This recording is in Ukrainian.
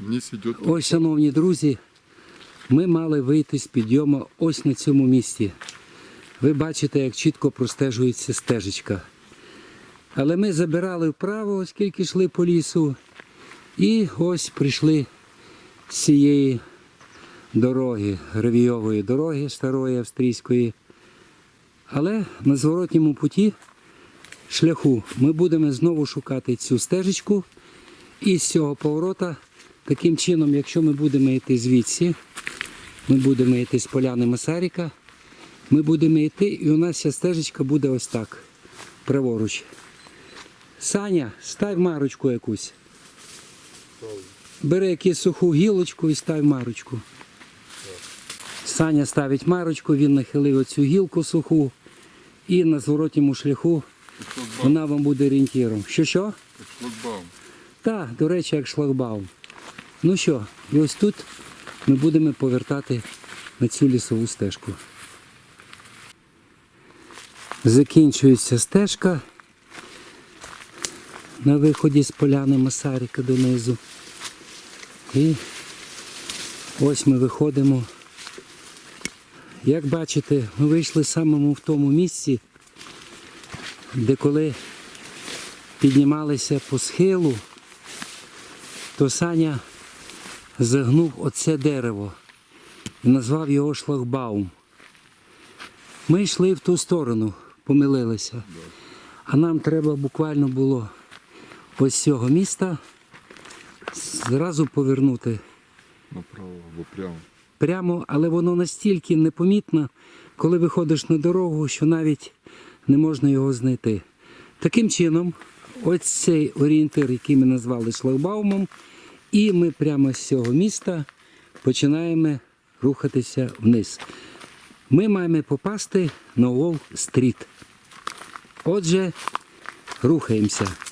Вниз идет Ось, шановні друзі, ми мали вийти з підйому ось на цьому місці. Ви бачите, як чітко простежується стежечка. Але ми забирали вправо, оскільки йшли по лісу. І ось прийшли з цієї дороги, гравійової дороги старої австрійської. Але на зворотньому путі шляху ми будемо знову шукати цю стежечку. І з цього поворота, таким чином, якщо ми будемо йти звідси, ми будемо йти з поляни Масаріка, ми будемо йти, і у нас ця стежечка буде ось так, праворуч. Саня, став марочку якусь. Бери якусь суху гілочку і став марочку. Саня ставить марочку, він нахилив оцю гілку суху, і на зворотньому шляху вона вам буде орієнтіром. Що що? Шлагбаум. Так, до речі, як шлагбаум. Ну що, і ось тут ми будемо повертати на цю лісову стежку. Закінчується стежка на виході з поляни Масаріка донизу. І ось ми виходимо. Як бачите, ми вийшли самому в тому місці, де коли піднімалися по схилу, то Саня загнув оце дерево і назвав його шлагбаум. Ми йшли в ту сторону, помилилися. А нам треба буквально було ось цього міста зразу повернути Направо або прямо. прямо, але воно настільки непомітно, коли виходиш на дорогу, що навіть не можна його знайти. Таким чином, ось цей орієнтир, який ми назвали шлагбаумом, і ми прямо з цього міста починаємо рухатися вниз. Ми маємо попасти на Уолл-стріт. Отже, рухаємося.